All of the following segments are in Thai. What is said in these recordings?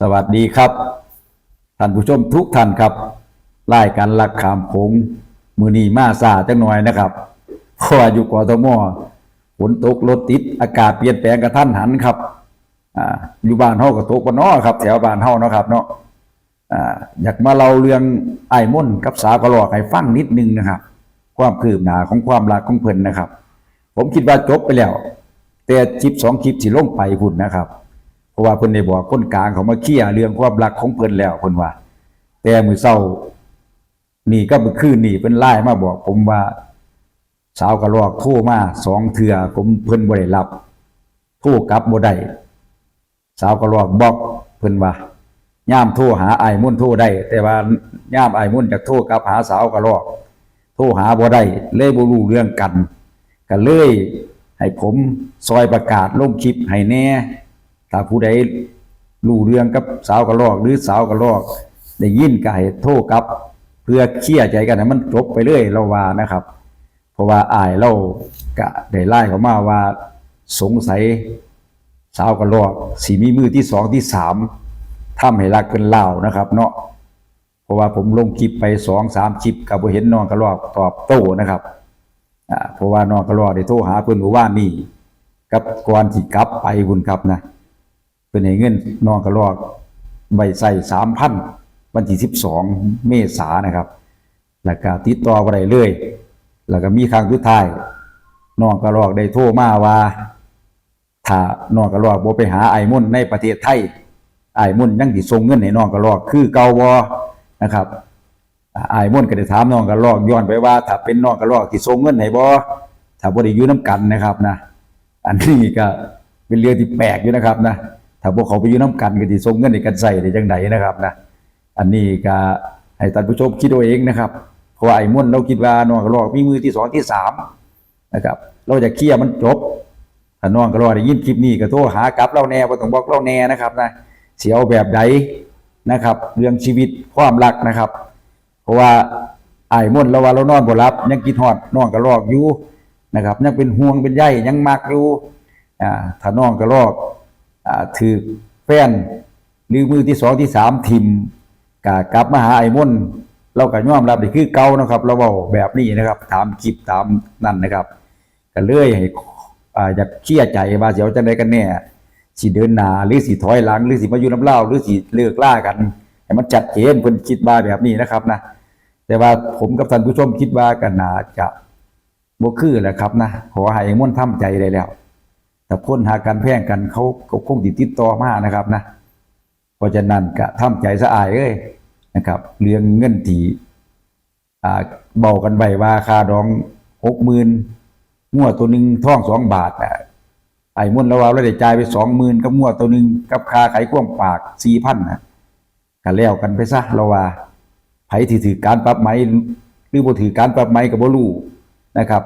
สวัสดีครับ ท่านผู้ชมทุกท่านครับรายการลักขามผงมือนีมาซาจังหน่อยนะครับเพราะอยู่กทมฝนตกรถติดอากาศเปลี่ยนแปลงกระทันหันครับอ่าอยู่บ้านเฮาก็ตกบ่เนาะครับ แถวบ้านเฮาเนาะครับเนาะอ่าอยากมาเล่าเรื่องไอ้ม่นกับสาวกระรอกให้ฟังนิดนึงนะครับ ความคืบหน้าของความรักของเพิ่นนะครับ ผมคิดว่าจบไปแล้ว แต่คลิปสองคลิปสิลงไปพุ่นนะครับ เพราะว่าเพิ่นได้บอกคนกลางเขามาเคลียร์เรื่องความรักของเพิ่นแล้วเพิ่นว่า แต่มื้อเช้านี่ก็เมื่อคืนนี่เพิ่นไลน์มาบอก ผมว่า สาวกระรอกโทรมาสองเทื่อผมเพิ่นบ่ได้รับโทรกลับบ่ได้สาวกระรอกบอกเพิ่นว่าย่ามโทรหาไอ้มุ่นโทรได้ แต่ว่าย่ามไอ้มุ่นจะโทรกลับหาสาวกระรอก โทรหาบ่ได้เลยบ่รู้เรื่องกันก็เลยให้ผมซอยประกาศลงคลิปให้แน่ ถ้าผู้ใดรู้เรื่องกับสาวกระลอกหรือสาวกระลอกได้ยินก็ให้โทรกลับ เพื่อเคลียร์ใจกันให้มันจบไปเรื่อยเราว่านะครับ เพราะว่าอายเราก็ได้ไล่เขามาว่า สงสัยสาวกระลอกสีมีมือที่สองที่สามทำให้รักเป็นเล่านะครับ เนาะเพราะว่าผมลงคลิปไปสองสามคลิปกับบ่เห็นน้องกระลอกตอบโต้นะครับอ่าเพราะว่าน้องก็รอกได้โทรหาเพิ่อนว่านี่กับก่อนสิกลับไปพุ่นครับนะ เพิ่นให้เงินน้องก็รอกใบใส่3,000วันที่12เมษานะครับ แล้วก็ติดต่อบ่ได้เลยแล้วก็มีครั้งสุดท้ายน้องก็รอกได้โทรมาว่าถ้าน้องก็รอกบ่ไปหาไอ้มุ่นในประเทศไทยไอ้มุ่นยังสิส่งเงินให้น้องก็รอกคือเกาบ่นะครับอ่าอายม่นก็ได้ถามน้องกระลอกย้อนไปว่า ถ้าเป็นน้องกระลอกที่ส่งเงินให้บ่ถ้าบ่ได้อยู่นํกันนะครับนะ อันนี้ก็เป็นเรื่องที่แปลกอยู่นะครับนะ ถ้าพวกเขาไปอยู่นํกันก็สิส่งเงินให้กันใช้ได้จังไดนะครับนะอันนี้ก็ให้ท่านผู้ชมคิดเอาเองนะครับเพราะไอ้ม่วนเราคิดว่าน้องกระลอกมีมือที่สองที่สามนะครับเราจะเคลียร์มันจบถ้าน้องกระลอกได้ยินคลิปนี้ก็โทรหากลับเราแน่บ่ต้องบอกเราแน่นะครับนะเสียเอาแบบใดนะครับ เรื่องชีวิตความรักนะครับ เพราะว่าไอ้ายม่วนเราว่าเรานอนบ่หลับยังกินฮอดน้องกระลอกอยู่นะครับยังเป็นห่วงเป็นใยยังมักอยู่อ่าถ้าน้องกระลอก ถือแฟนหรือมือที่สองที่สามทิมกกลับมาหาไอ้ม่นเราก็ย่อมรับนี่คือเก่านะครับ เราเว้าแบบนี้นะครับ ตามคลิปตามนั่นนะครับก็เลยให้อ่าอยากเคลียร์ใจว่าสิเอาจังไดกันแน่สิเดินหนาหรือสิถอยหลังหรือสิมาอยู่น้ำเล่าหรือสิเลิกล่ากันให้มันชัดเจนเพิ่นคิดว่าแบบนี้นะครับนะแต่ว่าผมกับท่านผู้ชมคิดว่ากันนาจะบ่คือแหละครับนะขอให้ม่นทำใจได้แล้ว ถ้าคนหากันแพร่งกันเขาก็คงติดติดต่อมานะครับนะเพราะฉะนั้นก็ทำใจสะอายเอ้ยนะครับ เรื่องเงินที่อ่าเบากันไว้ว่าค่าดองหกหมื่นงวดตัวหนึ่งท่องสองบาทอะไอ้มุ่นแล้วว่าเราได้จ่ายไปสองหมื่นกับงวดตัวหนึ่งกับคาไขควงปากสี่พันนะก็แล้วกันไปซะเราว่าไผที่ถือการปรับไหมหรือบ่ถือการปรับไหมก็บ่รู้นะครับ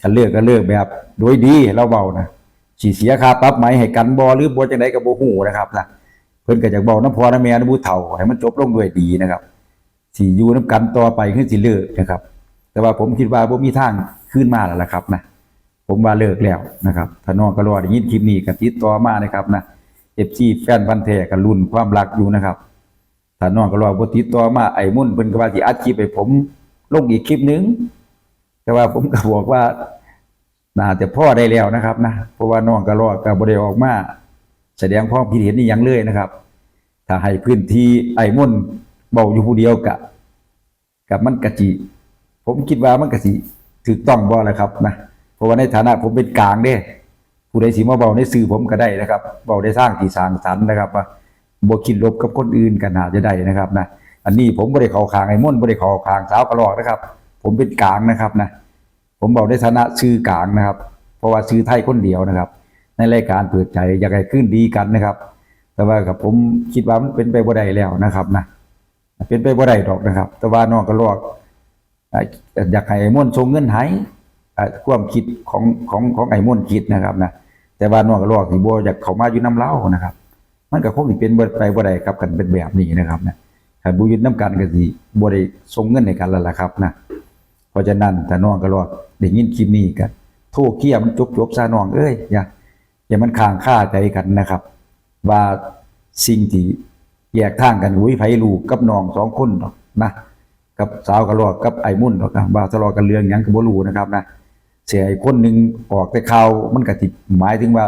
ถ้าเลือกก็เลือกแบบ โดยดีเราเบานะ สิเสียค่าปรับไหมให้กันบ่หรือบ่จังไดก็บ่ฮู้นะครับนะเพิ่นก็อยากเว้ำพอน้ำแม่น้ำผู้เฒ่าให้มันจบลงด้วยดีนะครับสิอยู่นํกันต่อไปคือสิเลิกนะครับ แต่ว่าผมคิดว่าบ่มีทางคืนมาแล้วล่ะครับนะผมว่าเลิกแล้วนะครับถ้าน้องก็รอได้ยินคลิปนี้ก็ติดต่อมานะครับนะ FC แฟนพันธุ์แท้ก็ลุ้นความรักอยู่นะครับถ้าน้องก็รอบ่ติดต่อมาไอ้มุ่นเพิ่นก็ว่าสิอัดคลิปให้ผมลงอีกคลิปหนึง แต่ว่าผมก็บอกว่า น่าจะพ่อได้แล้วนะครับนะเพราะว่าน้องก็รอก็บ่ได้ออกมาแสดงความคิดเห็นนี่ยังเลยนะครับ ถ้าให้พื้นที่ไอ้มุ่นเบาอยู่ผู้เดียวกะกับมันกะจิผมคิดว่ามันกะสิถูกต้องบ่แล่ะครับนะเพราะว่าในฐานะผมเป็นกลางเด้ผู้ใดสิมาเบาในสื่อผมก็ได้นะครับเบาได้สร้างที่สร้างสรรค์นะครับว่าบ่คิดลบกับคนอื่นก็น่าจะได้นะครับนะอันนี้ผมบ่ได้เข้าข้างไอ้ม่นบ่ได้เข้าข้างสาวกระรอกนะครับ ผมเป็นกลางนะครับนะ ผมบอกในฐานะชื่อกลางนะครับ เพราะว่าชื่อไทยคนเดียวนะครับ ในรายการเปิดใจอยากให้ขึ้นดีกันนะครับ แต่ว่ากับผมคิดว่ามันเป็นไปบ่ได้แล้วนะครับนะเป็นไปบ่ได้ดอกนะครับ แต่ว่าน้องกระรอกอยากให้ไอ้ม่นส่งเงินห้อ่าความคิดของของของไอ้ม่นคิดนะครับนะแต่ว่าน้องกระรอกนี่บ่อยากเขามาอยู่น้ำเล้านะครับ มันก็คงสิเป็นบ่ไปบ่ได้ครับกันเป็นแบบนี้นะครับนะถ้าบ่อยู่นํกันก็สิบ่ได้ส่งเงินให้กันแล้วล่ะครับนะ เพราะฉะนั้นถ้าน้องกระรอกได้ยินคลิปนี้ก็โทรเคลียมันจบๆซะน้องเอ้ยอย่าอย่ามันค้างคาใจกันนะครับ ว่าสิ่งที่แยกทางกันหุยไผลูกกับน้องสองคนดอกนะกับสาวกระรอกกับไอ้มุ่นดอกนะว่าทะเลาะกันเรื่องยังก็บ่รู้นะครับนะเสียไอ้คนหนึ่งออกแต่ข่าวมันก็สิหมายถึงว่า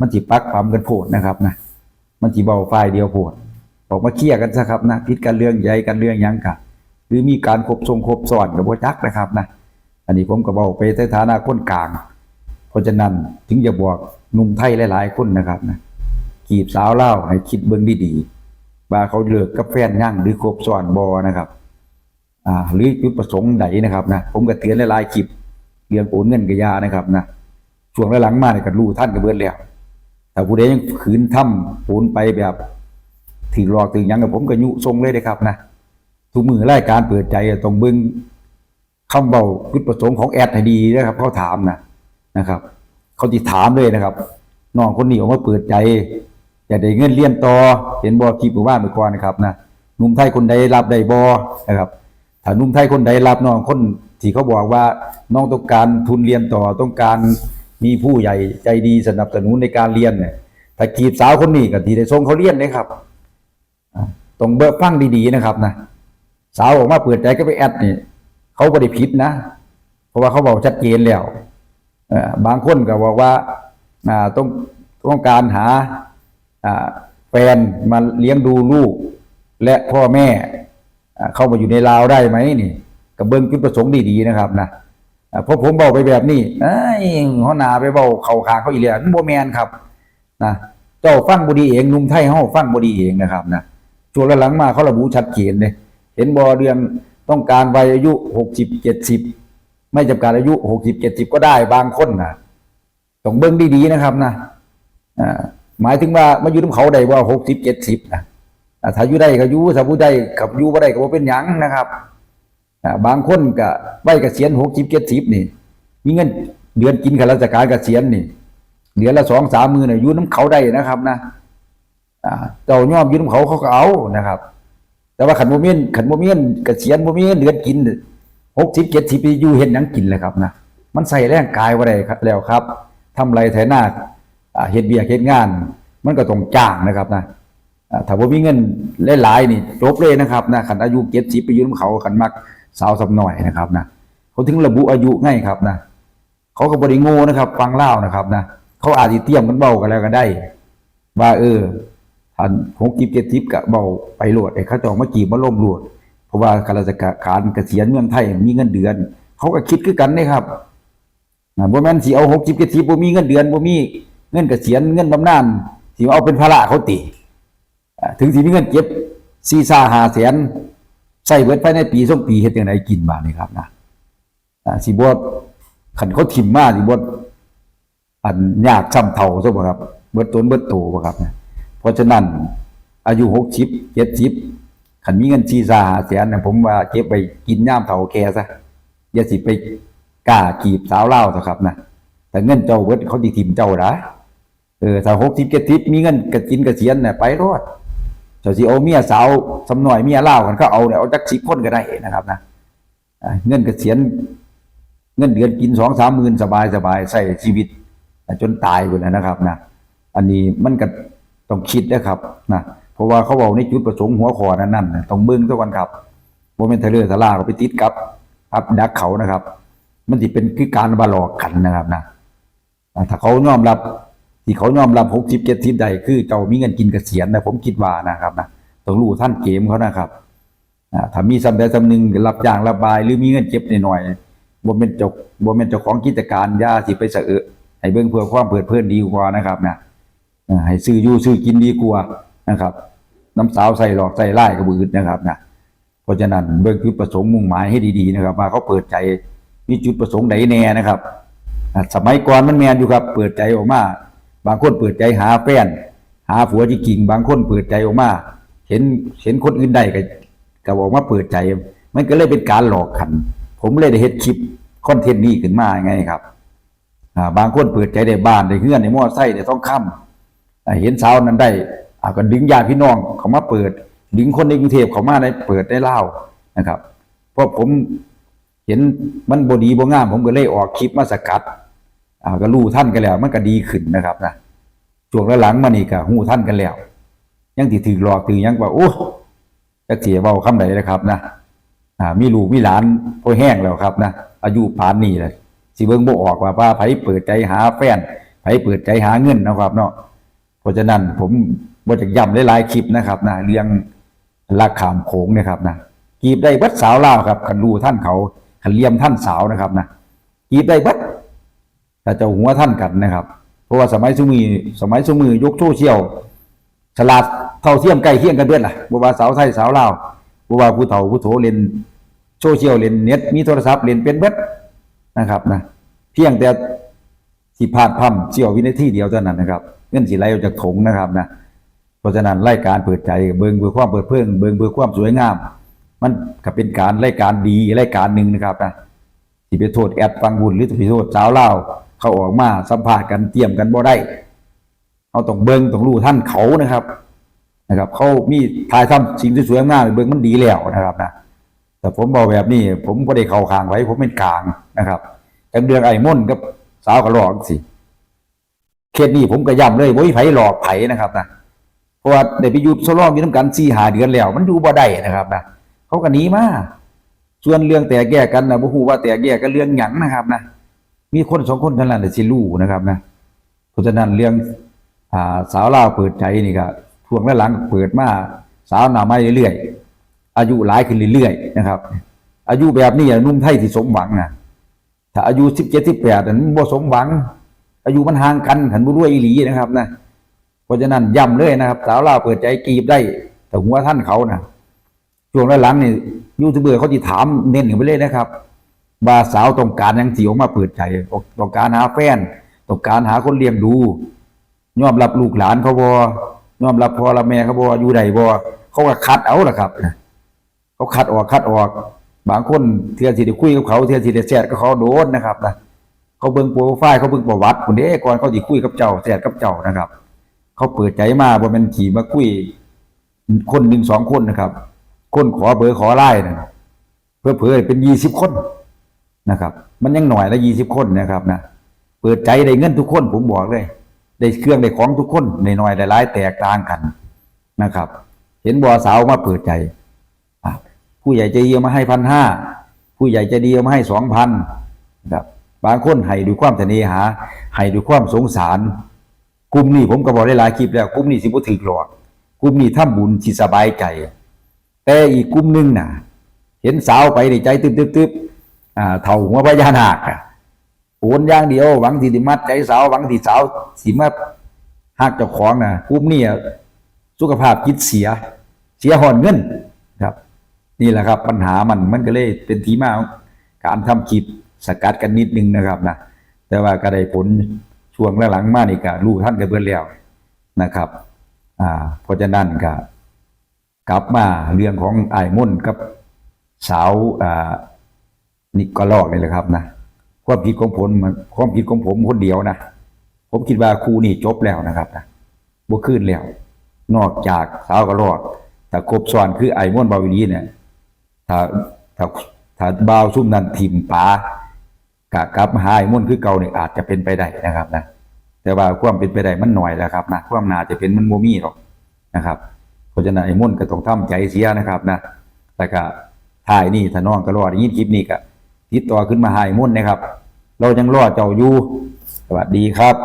มันสิปักความกันโพดนะครับนะมันสิเบาฝ่ายเดียวโพดออกมาเคลียร์กันซะครับนะผิดกันเรื่องใหญ่กันเรื่องยังกะห รือมีการคบทรงคบซ้อนกับบ่จักนะครับนะอันนี้ผมก็เว้าไปในฐานะคนกลาง เพราะฉะนั้นถึงจะบอกนุ่มไทยหลาย ๆ คนนะครับนะกีบสาวเล่าให้คิดเบิ่งดีๆว่าเขาเลิกกับแฟนยั่งหรือคบซ้อนบ่นะครับอ่าหรือจุดประสงค์ไหนนะครับนะผมก็เตือนหลายๆคลิปเรื่องโอนเงินกับยานะครับนะช่วงหลังๆมาเนี่ยก็รู้ท่านก็เบิดแล้วแต่ผู้ใดยังขืนทำโอนไปแบบถือหลอกถือยังกับผมก็ยุทรงเลยนะครับนะ ทุกมือรายการเปิดใจต้องเบิ่งคำเบาจุดประสงค์ของแอดให้ดีนะครับ เขาถามนะนะครับ เขาติถามเลยนะครับน้องคนนี้ออกมาเปิดใจอยากได้เงินเรียนต่อเห็นบอคลิปหมู่บ้านเมื่อก่อนนะครับนะนุ่มไทยคนใดรับได้บอนะครับถ้านุ่มไทยคนใดรับน้องคนที่เขาบอกว่าน้องต้องการทุนเรียนต่อต้องการมีผู้ใหญ่ใจดีสนับสนุนในการเรียนเนี่ยถ้ากีบสาวคนนี้ก็ที่ได้ส่งเขาเรียนนะครับต้องเบิกฟังดีๆนะครับนะ สาวออกมาเปิดใจก็ไปแอดนี่ เขาบริผิดนะ เพราะว่าเขาบอกชัดเจนแล้วบางคนก็บอกว่าต้องต้องการหาแฟนมาเลี้ยงดูลูก และพ่อแม่เข้ามาอยู่ในลาวได้ไหมนี่กับเบิ้งจุดประสงค์ดีๆนะครับนะเพราะผมเบาไปแบบนี้เอ้ยหัวหนาไปเบาเข่าขางเขาอีกแล้วนั่นโบแมนครับนะเจ้าฟังบดีเองนุ่มไทยเฮาฟังบดีเองนะครับนะช่วงหลังมาเขาระบุชัดเจนเลย เห็นบอเดือนต้องการวัยอายุหกสิบเจ็ดสิบไม่จำกัดอายุหกสิบเจ็ดสิบก็ได้บางคนนะต้องเบิ้งดีๆนะครับนะอหมายถึงว่ามาอยู่กับเขาได้ว่าหกสิบเจ็ดสิบนะถ้าอยู่ได้ก็อยู่ถ้าผู้ใดกับอยู่บ่ได้ก็บ่เป็นหยังนะครับบางคนก็ใบเกษียณ60 70นี่ มีเงินเดือนกินข้าราชการเกษียณนี่เดือนละ2 3มื้อน่ะอยู่น้ำเขาได้นะครับ นะอ่าเจ้ายอมอยู่น้ำเขาเขาก็เอานะครับ แต่ว่าขันบ่มีเงินขันบ่มีเงินเกษียณบ่มีเงินเดือนกิน60 70ปีอยู่เฮ็ดหยังกินเลยครับนะมันใส่แรงกายบ่ได้ครับแล้วครับทำไรไถนาอ่าเฮ็ดเบียเฮ็ดงาน มันก็ต้องจ้างนะครับนะถ้าว่ามีเงินหลายๆนี่จบเลยนะครับนะขันอายุเจ็ดสิบไปยืมเขาขันมักสาวสำหน่อยนะครับนะเขาถึงระบุอายุง่ายครับนะเขาก็บริโง่นะครับ ฟังเล่านะครับนะเขาอาจจะเตรียมกันเบากันแล้วก็ได้ ว่าเออ ทันหกกิบเจ็ดทิปกะเบาไปโหลดไอ้เขาจองมากีบมาล่มโหลด เพราะว่าข้าราชการเกษียณเมืองไทยมีเงินเดือน เขาก็คิดคือกันนี่ครับนะบ่แม่นสิเอาหกสิบเจ็ดสิบบ่มีเงินเดือนบ่มีเงินเกษียณเงินบำนาญสิเอาเป็นภาระเขาติอ่าถึงสิมีเงินเก็บซีซ่าหาแสนใส่เบิดภายในปีสองปีเฮ็ดจังไดกินบาดนี่ครับนะอ่าสิบ่คันเขาถิ่มมาสิบ่อันยากซ้ำเท่าซะบ่ครับ เบิดตนเบิดโตบ่ครับนะ เพราะฉะนั้น อายุ60 70คันมีเงินซีซ่าหาแสนน่ะผมว่าเก็บไปกินย่ามเฒ่าแก่ซะอย่าสิไปกล้าจีบสาวเล่าวซะครับนะแต่เงินเจ้าเบิดเขาสิถิ่มเจ้าดาเออถ้าหกสิบเจ็ดสิบมีเงินกกินกเกษียณเนี่ยไปรอดเจ้าสิเอาเมียสาวสำหน่อยเมียเล่ากันก็เอาเนี่ยเอาจักสิบคนก็ได้นะครับนะเงินกเกษียณเงินเดือนกินสองสามหมื่นสบายสบายใส่ชีวิตจนตายคนนะนะครับนะอันนี้มันก็ ต้องคิดนะครับนะเพราะว่าเขาบอกในจุดประสงค์หัวคอนั่นนั่นต้องเบิ้งทุกวันครับโมเมนต์ทะเลสลาเขาไปติดกับอับดักเขานะครับ มันจะเป็นคือการบาหลอกกันนะครับนะถ้าเขายอมรับที่เขายอมรับหกสิบเจ็ดสิบใดคือเจ้ามีเงินกินเกษียณนะผมคิดว่านะครับนะต้องรู้ท่านเกมเขานะครับถ้ามีสำใดสำหนึ่งรับจ้างรับาย หรือมีเงินเก็บหน่อยๆบ่เป็นเจ้าบ่เป็นเจ้าของกิจการยาสิไปเสอะให้เบิ่งเพื่อความเปิดเพื่อนดีกว่านะครับนะ่ ให้ซื้ออยู่ซื้อกินดีกว่านะครับ น้ำสาวใส่หลอกใส่ไล่กระบือนะครับนะเพราะฉะนั้นเบิ่งจุดประสงค์มุ่งหมายให้ดีๆนะครับว่าเขาเปิดใจมีจุดประสงค์ใดแน่นะครับสมัยก่อนมันแมนอยู่ครับ เปิดใจออกมา บางคนเปิดใจหาแฟนหาผัวจริงบางคนเปิดใจออกมา เห็นเห็นคนอื่นได้ก็ก็บอกว่าเปิดใจ มันก็เลยเป็นการหลอกขัน ผมเลยได้เฮ็ดคลิปคอนเทนต์นี้ขึ้นมาไงครับบางคนเปิดใจได้บ้านได้เฮือนได้มอไซค์ได้ทองคำ เห็นสาวนั้นได้อาก็ดึงญาติพี่น้องเขามาเปิด ดึงคนในกรุงเทพเขามาได้เปิดได้เล่านะครับ เพราะผมเห็นมันบดีบ่งาม ผมก็เลยออกคลิปมาสกัดอ่าก็รู้ท่านกันแล้วมันก็ดีขึ้นนะครับนะช่วงหลังมานี่ก็หู้ท่านกันแล้ว ยังที่ถือหลอกถือยังว่าโอ้จักเสียเว้าคำใดนนะครับนะอ่ามีลูกมีหลานพอแห้งแล้วครับนะอายุป่านนี้เลยสิเบิ่งบ่ออกว่าว่าไผเปิดใจหาแฟนไผเปิดใจหาเงินนะครับเนาะ เพราะฉะนั้นผมบ่จะย้ำหลายๆคลิปนะครับนะเรื่องรักขามโขงเนะครับนะกีบได้เบัดสาวล่าครับคันรูท่านเขาคันเลียมท่านสาวนะครับนะกีบได้เบัดถ้าเจะหัวท่านกันนะครับ เพราะว่าสมัยสมือสมัยสมือยกโซเชียลฉลาดเท่าเทียมใกล้เคียงกันเบิดล่ะบ่ว่าสาวไทยสาวล่าบ่ว่าผู้เฒ่าผู้โถเล่นโซเชียลเล่นเน็ตมีโทรศัพท์เล่นเป็นเบิดนะครับนะเพียงแต่สิพลาดพร่ำเสี้ยววินาทีเดียวเท่านั้นนะครับ เงินสิไหลออกจากถงนะครับนะเพราะฉะนั้นรายการเปิดใจเบิ่งเพื่อความเปิดเพิ่งเบิ่งเพื่อความสวยงาม มันก็เป็นการรายการดีรายการหนึ่งนะครับนะที่ไปโทษแอดฟังบุญหรือไปโทษสาวเล่าเขาออกมาสัมภาษณ์กันเตรียมกันบ่ได้เขาต้องเบิ่งต้องรู้ท่านเขานะครับนะครับ เขามีถ่ายทำสิ่งที่สวยงามเบิ่งมันดีแล้วนะครับนะแต่ผมบอกแบบนี้ ผมก็ได้เข้าข้างไว้ผมเป็นกลางนะครับแต่เดืองไอ้ม่นกับสาวกระหลอกสิ เคสนี้ผมก็ย้ำเลยว่าไผหลอกไผนะครับนะเพราะว่าได้ไปยู่โซลองอยู่น้ำกันสี่หาเดือนแล้ว มันอยู่บ่ได้นะครับนะเขาก็หนีมาส่วนเรื่องแตกแยกกันนะบ่ฮู้ว่าแตกแยกกันเรื่องหยังนะครับนะมีคนสองคนเท่านั้นแหละสิรู้นะครับนะเพราะฉะนั้นเรื่องอาสาวลาวเปิดใจนี่ก็ช่วงและหลังเปิดมาสาวหน้าไม้เรื่อยๆอายุหลายขึ้นเรื่อยๆนะครับ อายุแบบนี้นุ่มไทยที่สมหวังนะถ้าอายุ17 18นั้นบ่สมหวัง อายุมันห่างกันขันบ่รวยอีหลีนะครับนะเพราะฉะนั้นย้ำเลยนะครับ สาวลาวเปิดใจกีบได้ แต่หัวท่านเขานะช่วงหลังๆนี่ยูทูบเบอร์เขาจะถามเน้นกันไปเลยนะครับว่าสาวต้องการยังสิออกมาเปิดใจต้องการหาแฟนต้องการหาคนเลี้ยงดูยอมรับลูกหลานเขาบ่ยอมรับพ่อและแม่เขาบ่อยู่ใดบ่เขาก็คัดเอาล่ะครับเขาคัดออกคัดออก บางคนเทื่อสิได้คุยกับเขาเทื่อสิได้แชทกับเขาโดนนะครับนะ เขาเบิ่งโปรไฟล์เขาเบิ่งประวัติคนเด้ก่อนเขาสิคุยกับเจ้าแชทกับเจ้านะครับ เขาเปิดใจมาบ่แม่นขี่มาคุย คนหนึ่งสองคนนะครับ คนขอเบอร์ขอไล่นะเพื่อเผื่อเป็นยี่สิบคนนะครับ มันยังหน่อยละยี่สิบคนนะครับนะเปิดใจได้เงินทุกคน ผมบอกเลย ได้เครื่องได้ของทุกคนในหน่อยหลายแตกต่างกันนะครับ เห็นบัวสาวมาเปิดใจผู้ใหญ่ใจดีเอามาให้พันห้าผู้ใหญ่ใจดีมาให้สองพันนะครับ บางคนให้ด้วยความเสน่หาให้ด้วยความสงสารกลุ่มนี้ผมก็บอกได้หลายคลิปแล้วกลุ่มนี้สิบ่ถือหลอกกลุ่มนี้ทำบุญสิสบายใจแต่อีกกลุ่มหนึงน่ะ เห็นสาวไปในใจตึ๊บตึ๊บตึ๊บอ่าเท่าหัวพญานาคอะโอนอย่างเดียวหวังที่จะมัดใจสาวหวังที่สาวสิมาหักเจ้าของน่ะกลุ่มนี้สุขภาพจิตเสีย เสียหอนเงินครับ นี่แหละครับ ปัญหามันมันก็เลยเป็นที่มาการทำคลิป สกัดกันนิดนึงนะครับนะแต่ว่าก็ได้ผลช่วงหลังๆมานี่ก็รู้ท่านกันเบิ่แล้วนะครับอ่าเพราะฉะนั้นก็กลับมาเรื่องของไอ้มุ่นกับสาวอ่านิกลอกนี่แหละครับนะความผิดของผมความผิดของผมคนเดียวนะผมคิดว่าครูนี่จบแล้วนะครับนะบ่ขึ้นแล้ว นอกจากสาวกระลอกแต่ครบซ้อนคือไอ้ม่วนบาวิลีเนี่ยถ้าถ้าถ้าบ่าวซุ่มนั้นทิมปา กากลับมาหาไอ้ม่นคือเก่าเนี่ยอาจจะเป็นไปได้นะครับนะแต่ว่าความเป็นไปได้มันหน่อยแล้วครับนะความนาจะเป็นมันโมมี่หรอกนะครับเพราะฉะนั้นไอ้มุ่นก็ต้องทำใจเสียนะครับนะแต่ก็ถ่ายนี่ถ้าน้องก็รอดยินคลิปนี้ก็ติดต่อขึ้นมาหายมุ่นนะครับ เรายังรอเจ้าอยู่สวัสดีครับ